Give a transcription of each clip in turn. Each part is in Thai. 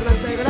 กำลังใจก็ได้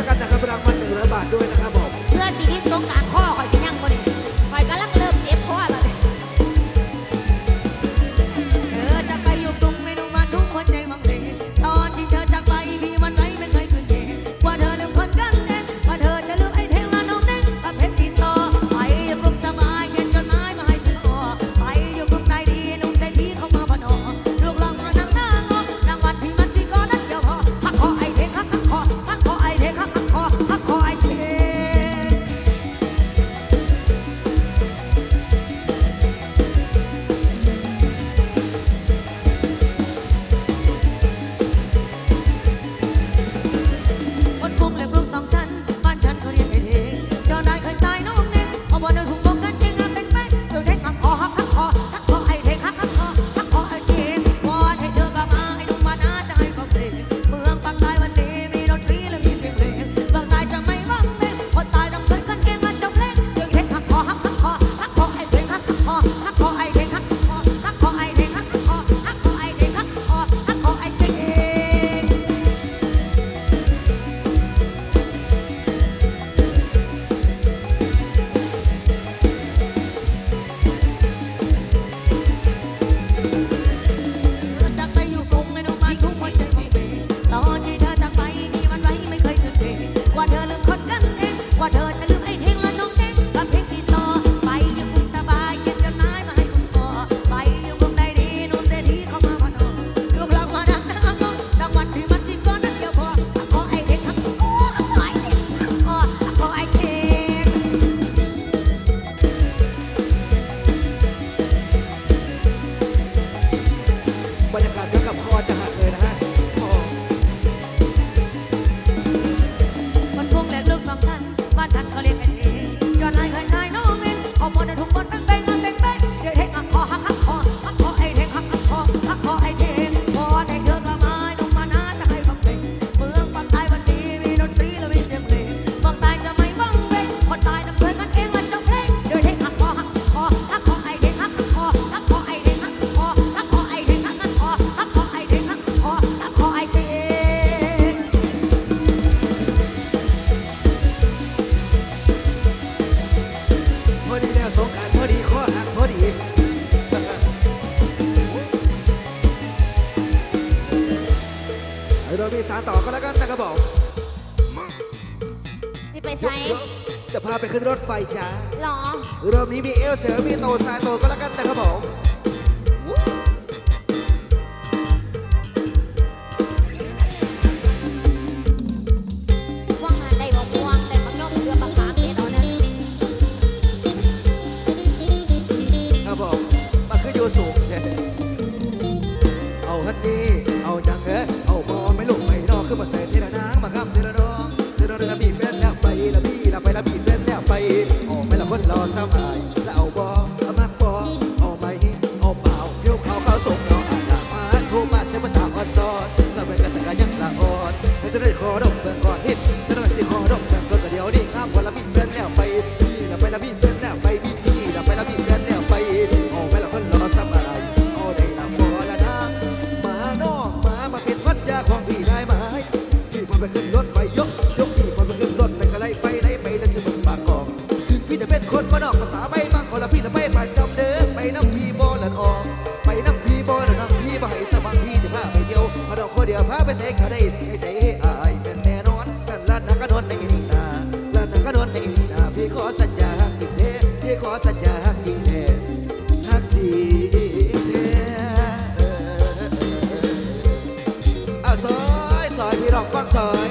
Jahat. านต่อก็แล้วกันนะครับผมที่ไปไซจะพาไปขึ้นรถไฟจ้าหรอ รอบนี้มีเอลเสือมีโตซายโตก็แล้วกันนะครับผมว่างงานได้บ่ม่วงแต่บักย่อมเดือบักบางเด็ดเอาเนี่ยครับผมมาขึ้นอยู่สูงเอาฮันนี่ บ่ใส่เทระนางมาข้ามเทระน้องเทระเรือมีแฟนแล้วไปละพี่ละไปละมีแฟนแล้วไปออกไปละคนรอสบายแล้วเอาบอเอามากบอเอาไหมเอาเปล่าเที่ยวเขาเขาส่งน้องอ่านละมาโทรมาเสียมาถามอ่อนซ้อนสบายกันแต่ก็ยังละอ่อนเธอจะได้ขอดมเบิ่งก่อนฮิตจะได้สิขอดมเบิ่งก่ จะเป็นนมานอกภาษาไม่บางคนละพี่ละไปประจำเด้อไปน้ำพี่บอลันออก ไปน้ำพี่บอลันน้ำพี่มาให้สมังพี่จะพาไปเที่ยวพอดอกคนเดียวพาไปเสกขาได้ให้ใจให้อายเป็นแน่นอนกันลาดนักกระโดดในนี่นาลาดนักกระโดดในนี่นาพี่ขอสัญญาจริงเด้พี่ขอสัญญาจริงเด้ฮักจริงเด้ออาซอยซอยพี่รองฟังซอย